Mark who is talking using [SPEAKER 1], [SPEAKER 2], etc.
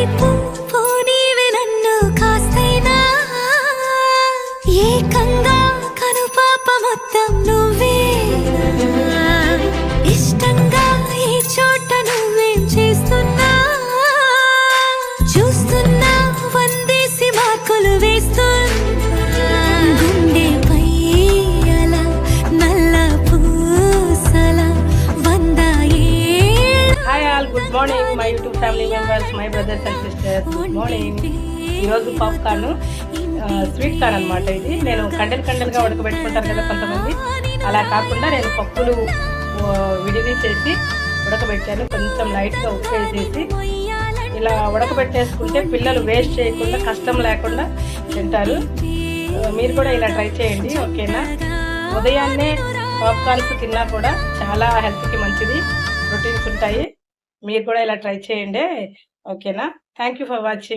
[SPEAKER 1] వైపు పోనీవి నన్ను కాస్తైనా. ఏకంగా కనుపాప మొత్తం నువ్వే. ఇష్టంగా ఈ చోట నువ్వేం చేస్తున్నా. చూస్తున్నా వందేసి మార్కులు వేస్తున్నా. గుండెపై అలా నల్ల పూసల వంద ఏళ్ళ
[SPEAKER 2] hi good morning. YouTube family members my brothers and sisters good morning ఈరోజు పాప్కార్న్ స్వీట్ కార్న్ అనమాట ఇది. నేను కండెల్ కండెల్గా ఉడకబెట్టుకుంటాను కదా కొంతమంది. అలా కాకుండా నేను పప్పులు ఆ, విడిదీసేసి ఉడకబెట్టాను. కొంచెం లైట్గా ఉప్పు వేసేసి ఇలా ఉడకబెట్టేసుకుంటే పిల్లలు వేస్ట్ చేయకుండా కష్టం లేకుండా తింటారు. మీరు కూడా ఇలా ట్రై చేయండి ఓకేనా? ఉదయాన్నే పాప్కార్న్స్ తిన్నా కూడా చాలా హెల్త్కి మంచిది. ప్రోటీన్స్ ఉంటాయి. మీరు కూడా ఇలా ట్రై చేయండి. ఓకేనా థ్యాంక్ యూ ఫర్ వాచింగ్